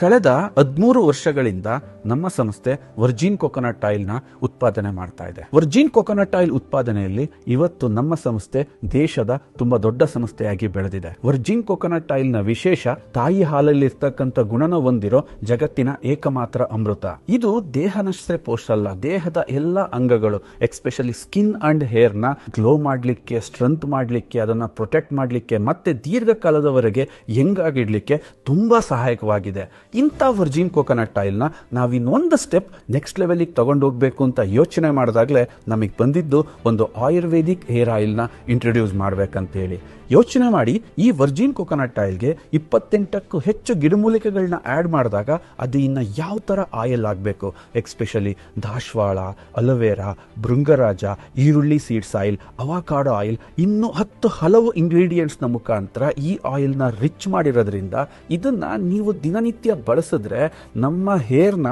ಕಳೆದ ಹದಿಮೂರು ವರ್ಷಗಳಿಂದ ನಮ್ಮ ಸಂಸ್ಥೆ ವರ್ಜಿನ್ ಕೊಕೊನಟ್ ಆಯಿಲ್ನ ಉತ್ಪಾದನೆ ಮಾಡ್ತಾ ಇದೆ. ವರ್ಜಿನ್ ಕೊಕೊನಟ್ ಆಯಿಲ್ ಉತ್ಪಾದನೆಯಲ್ಲಿ ಇವತ್ತು ನಮ್ಮ ಸಂಸ್ಥೆ ದೇಶದ ತುಂಬಾ ದೊಡ್ಡ ಸಂಸ್ಥೆಯಾಗಿ ಬೆಳೆದಿದೆ. ವರ್ಜಿನ್ ಕೊಕೊನಟ್ ಆಯಿಲ್ನ ವಿಶೇಷ ತಾಯಿ ಹಾಲಲ್ಲಿ ಇರ್ತಕ್ಕಂಥ ಗುಣನ ಹೊಂದಿರೋ ಜಗತ್ತಿನ ಏಕಮಾತ್ರ ಅಮೃತ. ಇದು ದೇಹನಷ್ಟೇ ಪೋಷಲ್ಲ ದೇಹದ ಎಲ್ಲ ಅಂಗಗಳು ಎಕ್ಸ್ಪೆಷಲಿ ಸ್ಕಿನ್ ಅಂಡ್ ಹೇರ್ನ ಗ್ಲೋ ಮಾಡ್ಲಿಕ್ಕೆ, ಸ್ಟ್ರೆಂತ್ ಮಾಡ್ಲಿಕ್ಕೆ, ಅದನ್ನ ಪ್ರೊಟೆಕ್ಟ್ ಮಾಡ್ಲಿಕ್ಕೆ, ಮತ್ತೆ ದೀರ್ಘಕಾಲದವರೆಗೆ ಯಂಗ್ ಆಗಿಡ್ಲಿಕ್ಕೆ ತುಂಬಾ ಸಹಾಯಕವಾಗಿದೆ. ಇಂಥ ವರ್ಜಿನ್ ಕೋಕೋನಟ್ ಆಯಿಲ್ನ ನಾವು ಇನ್ನೊಂದು ಸ್ಟೆಪ್ ನೆಕ್ಸ್ಟ್ ಲೆವೆಲಿಗೆ ತೊಗೊಂಡು ಹೋಗಬೇಕು ಅಂತ ಯೋಚನೆ ಮಾಡಿದಾಗಲೇ ನಮಗೆ ಬಂದಿದ್ದು ಒಂದು ಆಯುರ್ವೇದಿಕ್ ಹೇರ್ ಆಯಿಲ್ನ ಇಂಟ್ರೊಡ್ಯೂಸ್ ಮಾಡ್ಬೇಕಂತೇಳಿ. ಯೋಚನೆ ಮಾಡಿ ಈ ವರ್ಜಿನ್ ಕೊಕೊನಟ್ ಆಯಿಲ್ಗೆ ಇಪ್ಪತ್ತೆಂಟಕ್ಕೂ ಹೆಚ್ಚು ಗಿಡಮೂಲಿಕೆಗಳನ್ನ ಆ್ಯಡ್ ಮಾಡಿದಾಗ ಅದು ಇನ್ನು ಯಾವ ಥರ ಆಯಿಲ್ ಆಗಬೇಕು? ಎಕ್ಸ್ಪೆಷಲಿ ದಾಶ್ವಾಳ, ಅಲೋವೆರಾ, ಭೃಂಗರಾಜ, ಈರುಳ್ಳಿ ಸೀಡ್ಸ್ ಆಯಿಲ್ ಅವಾಕಾಡೋ ಆಯಿಲ್ ಇನ್ನೂ ಹತ್ತು ಹಲವು ಇಂಗ್ರೀಡಿಯೆಂಟ್ಸ್ನ ಮುಖಾಂತರ ಈ ಆಯಿಲ್ನ ರಿಚ್ ಮಾಡಿರೋದ್ರಿಂದ ಇದನ್ನು ನೀವು ದಿನನಿತ್ಯ ಬಳಸಿದ್ರೆ ನಮ್ಮ ಹೇರ್ನ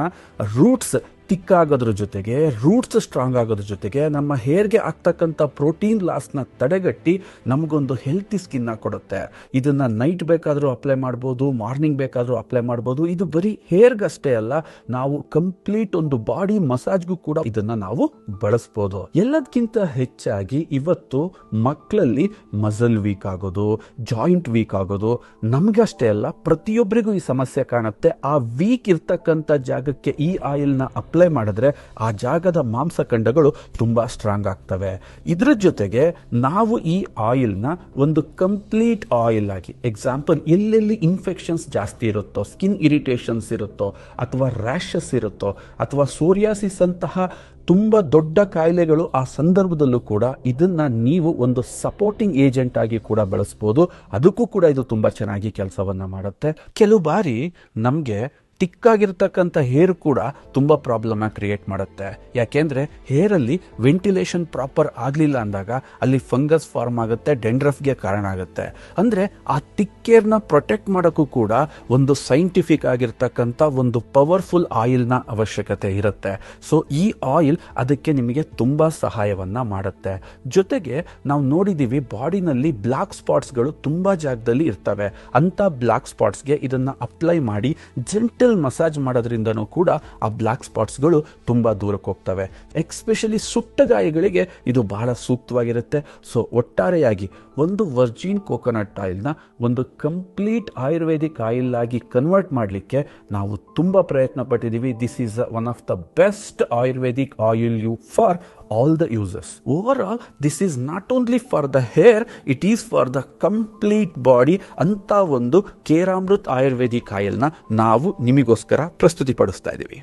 ರೂಟ್ಸ್ ತಿಕ್ಕಾಗೋದ್ರ ಜೊತೆಗೆ ರೂಟ್ಸ್ ಸ್ಟ್ರಾಂಗ್ ಆಗೋದ್ರ ಜೊತೆಗೆ ನಮ್ಮ ಹೇರ್ಗೆ ಆಗ್ತಕ್ಕಂಥ ಪ್ರೋಟೀನ್ ಲಾಸ್ನ ತಡೆಗಟ್ಟಿ ನಮಗೊಂದು ಹೆಲ್ತಿ ಸ್ಕಿನ್ನ ಕೊಡುತ್ತೆ. ಇದನ್ನ ನೈಟ್ ಬೇಕಾದರೂ ಅಪ್ಲೈ ಮಾಡ್ಬೋದು ಮಾರ್ನಿಂಗ್ ಬೇಕಾದರೂ ಅಪ್ಲೈ ಮಾಡ್ಬೋದು. ಇದು ಬರೀ ಹೇರ್ಗಷ್ಟೇ ಅಲ್ಲ, ನಾವು ಕಂಪ್ಲೀಟ್ ಒಂದು ಬಾಡಿ ಮಸಾಜ್ಗೂ ಕೂಡ ಇದನ್ನ ನಾವು ಬಳಸ್ಬೋದು. ಎಲ್ಲದಕ್ಕಿಂತ ಹೆಚ್ಚಾಗಿ ಇವತ್ತು ಮಕ್ಕಳಲ್ಲಿ ಮಸಲ್ ವೀಕ್ ಆಗೋದು ಜಾಯಿಂಟ್ ವೀಕ್ ಆಗೋದು ನಮಗಷ್ಟೇ ಅಲ್ಲ ಪ್ರತಿಯೊಬ್ಬರಿಗೂ ಈ ಸಮಸ್ಯೆ ಕಾಣುತ್ತೆ. ಆ ವೀಕ್ ಇರ್ತಕ್ಕಂಥ ಜಾಗಕ್ಕೆ ಈ ಆಯಿಲ್ನ ಅಪ್ಲೈ ಮಾಡಿದ್ರೆ ಆ ಜಾಗದ ಮಾಂಸಖಂಡಗಳು ತುಂಬಾ ಸ್ಟ್ರಾಂಗ್ ಆಗ್ತವೆ. ಇದರ ಜೊತೆಗೆ ನಾವು ಈ ಆಯಿಲ್ನ ಒಂದು ಕಂಪ್ಲೀಟ್ ಆಯಿಲ್ ಆಗಿ ಎಕ್ಸಾಂಪಲ್ ಎಲ್ಲೆಲ್ಲಿ ಇನ್ಫೆಕ್ಷನ್ಸ್ ಜಾಸ್ತಿ ಇರುತ್ತೋ ಸ್ಕಿನ್ ಇರಿಟೇಷನ್ಸ್ ಇರುತ್ತೋ, ಅಥವಾ ರ್ಯಾಷಸ್ ಇರುತ್ತೋ, ಅಥವಾ ಸೋರಿಯಾಸಿಸ್ ಅಂತಹ ತುಂಬ ದೊಡ್ಡ ಕಾಯಿಲೆಗಳು ಆ ಸಂದರ್ಭದಲ್ಲೂ ಕೂಡ ಇದನ್ನ ನೀವು ಒಂದು ಸಪೋರ್ಟಿಂಗ್ ಏಜೆಂಟ್ ಆಗಿ ಕೂಡ ಬಳಸ್ಬೋದು. ಅದಕ್ಕೂ ಕೂಡ ಇದು ತುಂಬಾ ಚೆನ್ನಾಗಿ ಕೆಲಸವನ್ನು ಮಾಡುತ್ತೆ. ಕೆಲವು ಬಾರಿ ನಮಗೆ ತಿಕ್ಕಾಗಿರ್ತಕ್ಕಂಥ ಹೇರ್ ಕೂಡ ತುಂಬ ಪ್ರಾಬ್ಲಮ್ನ ಕ್ರಿಯೇಟ್ ಮಾಡುತ್ತೆ. ಯಾಕೆಂದರೆ ಹೇರಲ್ಲಿ ವೆಂಟಿಲೇಷನ್ ಪ್ರಾಪರ್ ಆಗಲಿಲ್ಲ ಅಂದಾಗ ಅಲ್ಲಿ ಫಂಗಸ್ ಫಾರ್ಮ್ ಆಗುತ್ತೆ ಡೆಂಡ್ರಫ್ಗೆ ಕಾರಣ ಆಗುತ್ತೆ. ಅಂದರೆ ಆ ತಿಕ್ಕೇರ್ನ ಪ್ರೊಟೆಕ್ಟ್ ಮಾಡೋಕ್ಕೂ ಕೂಡ ಒಂದು ಸೈಂಟಿಫಿಕ್ ಆಗಿರ್ತಕ್ಕಂಥ ಒಂದು ಪವರ್ಫುಲ್ ಆಯಿಲ್ನ ಅವಶ್ಯಕತೆ ಇರುತ್ತೆ. ಸೊ ಈ ಆಯಿಲ್ ಅದಕ್ಕೆ ನಿಮಗೆ ತುಂಬ ಸಹಾಯವನ್ನು ಮಾಡುತ್ತೆ. ಜೊತೆಗೆ ನಾವು ನೋಡಿದ್ದೀವಿ ಬಾಡಿನಲ್ಲಿ ಬ್ಲ್ಯಾಕ್ ಸ್ಪಾಟ್ಸ್ಗಳು ತುಂಬ ಜಾಗದಲ್ಲಿ ಇರ್ತವೆ. ಅಂಥ ಬ್ಲ್ಯಾಕ್ ಸ್ಪಾಟ್ಸ್ಗೆ ಇದನ್ನು ಅಪ್ಲೈ ಮಾಡಿ ಜೆಂಟಲ್ ಮಸಾಜ್ ಮಾಡೋದ್ರಿಂದನೂ ಕೂಡ ಆ ಬ್ಲ್ಯಾಕ್ ಸ್ಪಾಟ್ಸ್ಗಳು ತುಂಬ ದೂರಕ್ಕೆ ಹೋಗ್ತವೆ. ಎಕ್ಸ್ಪೆಷಲಿ ಸುಟ್ಟ ಗಾಯಗಳಿಗೆ ಇದು ಬಹಳ ಸೂಕ್ತವಾಗಿರುತ್ತೆ. ಸೊ, ಒಟ್ಟಾರೆಯಾಗಿ ಒಂದು ವರ್ಜಿನ್ ಕೋಕೋನಟ್ ಆಯಿಲ್ನ ಒಂದು ಕಂಪ್ಲೀಟ್ ಆಯುರ್ವೇದಿಕ್ ಆಯಿಲ್ ಆಗಿ ಕನ್ವರ್ಟ್ ಮಾಡಲಿಕ್ಕೆ ನಾವು ತುಂಬ ಪ್ರಯತ್ನ ಪಟ್ಟಿದ್ದೀವಿ this is one of the best ayurvedic oil you for the users over all this is not only for the hair it is for the complete body ಅಂತ ಒಂದು ಕೇರಾಮೃತ್ ಆಯುರ್ವೇದಿಕ್ ಆಯಿಲ್ನ ನಾವು ನಿಮಗೋಸ್ಕರ ಪ್ರಸ್ತುತಿಪಡಿಸ್ತಾ ಇದ್ದೀವಿ